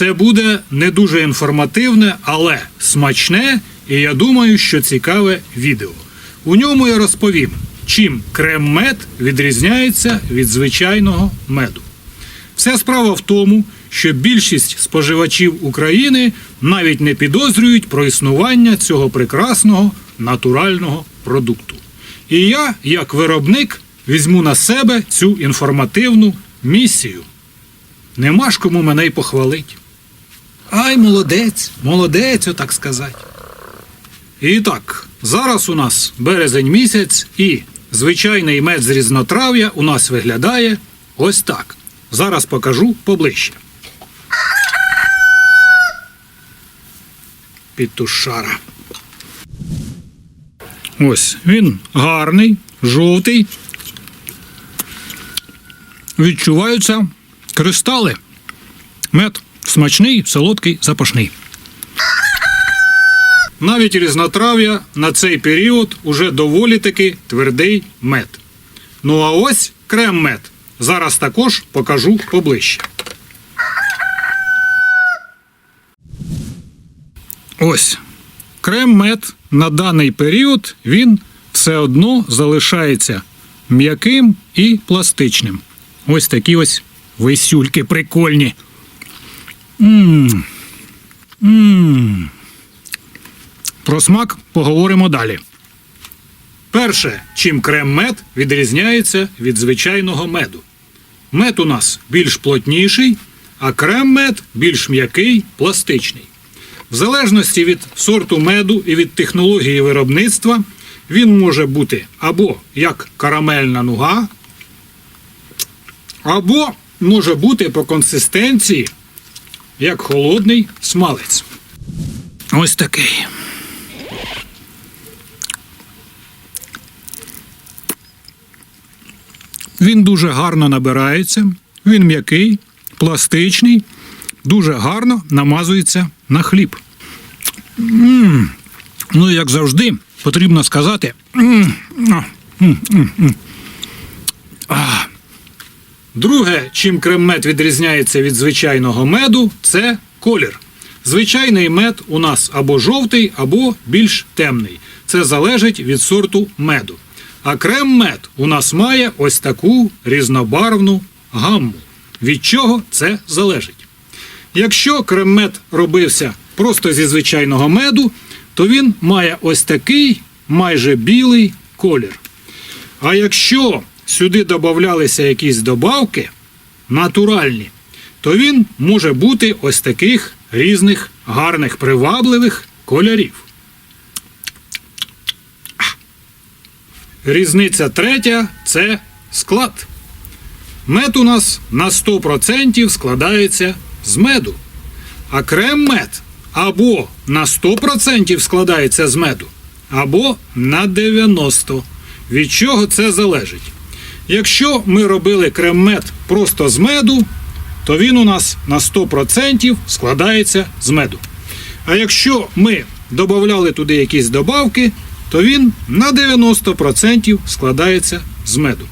Це буде не дуже інформативне, але смачне, і я думаю, що цікаве відео. У ньому я розповім, чим крем-мед відрізняється від звичайного меду. Вся справа в тому, що більшість споживачів України навіть не підозрюють про існування цього прекрасного натурального продукту. І я, як виробник, візьму на себе цю інформативну місію. Нема ж кому мене й похвалить. Ай, молодець, молодець, отак сказати. І так, зараз у нас березень місяць, і звичайний мед з різнотрав'я у нас виглядає ось так. Зараз покажу поближче. Пітушара. Ось він гарний, жовтий. Відчуваються кристали. Мед смачний, солодкий, запашний. Навіть різнотрав'я на цей період уже доволі таки твердий мед. Ну а ось крем-мед. Зараз також покажу поближче. Ось крем-мед на даний період він все одно залишається м'яким і пластичним. Ось такі ось висюльки прикольні. Мм. Мм. Про смак поговоримо далі. Перше, чим крем-мед відрізняється від звичайного меду. Мед у нас більш плотніший, а крем-мед більш м'який, пластичний. В залежності від сорту меду і від технології виробництва він може бути або як карамельна нуга, або може бути по консистенції як холодний смалець. Ось такий. Він дуже гарно набирається, він м'який, пластичний, дуже гарно намазується на хліб. м Ну, як завжди, потрібно сказати. м а, м м м А. Друге, чим крем-мед відрізняється від звичайного меду, це колір. Звичайний мед у нас або жовтий, або більш темний. Це залежить від сорту меду. А крем-мед у нас має ось таку різнобарвну гамму. Від чого це залежить? Якщо крем-мед робився просто зі звичайного меду, то він має ось такий майже білий колір. А якщо сюди додавалися якісь добавки натуральні, то він може бути ось таких різних гарних привабливих кольорів. Різниця третя це склад. Мед у нас на 100% складається з меду. А крем-мед або на 100% складається з меду, або на 90%. Від чого це залежить? Якщо ми робили крем-мед просто з меду, то він у нас на 100% складається з меду. А якщо ми додавали туди якісь добавки, то він на 90% складається з меду.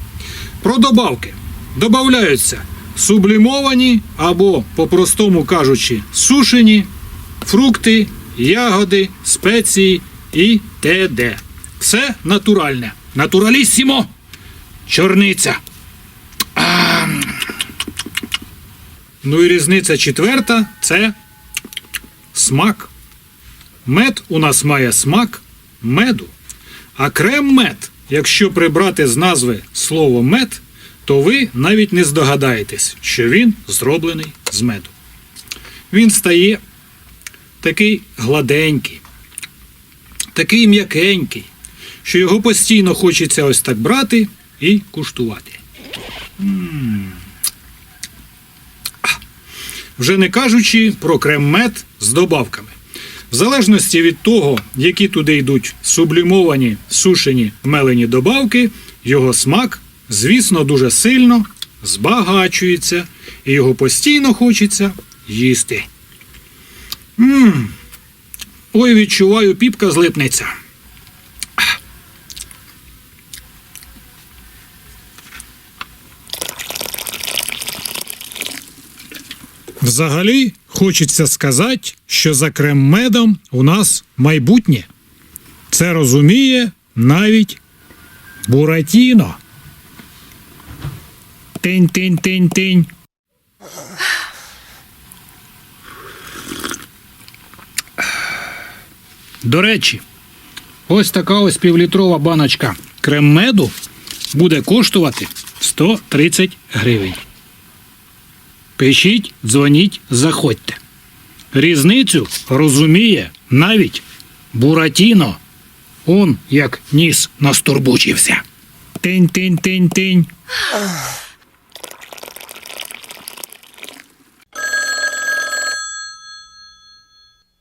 Про добавки. Добавляються сублімовані або, по-простому кажучи, сушені фрукти, ягоди, спеції і т.д. Все натуральне. Натуралісімо! Чорниця. А. Ну і різниця четверта це смак. Мед у нас має смак меду. А крем-мед, якщо прибрати з назви слово мед, то ви навіть не здогадаєтесь, що він зроблений з меду. Він стає такий гладенький, такий м'якенький, що його постійно хочеться ось так брати і куштувати. Вже не кажучи про крем-мед з добавками. В залежності від того, які туди йдуть сублімовані, сушені, мелені добавки, його смак, звісно, дуже сильно збагачується, і його постійно хочеться їсти. Мм. Ой, відчуваю, піпка злипнеться. Взагалі, хочеться сказати, що за креммедом у нас майбутнє. Це розуміє навіть Буратіно. Тинь-тинь-тинь-тинь. До речі, ось така ось півлітрова баночка крем-меду буде коштувати 130 гривень. Пишіть, дзвоніть, заходьте. Різницю розуміє навіть Буратіно. Он як ніс настурбучився. Тинь-тинь-тинь-тинь.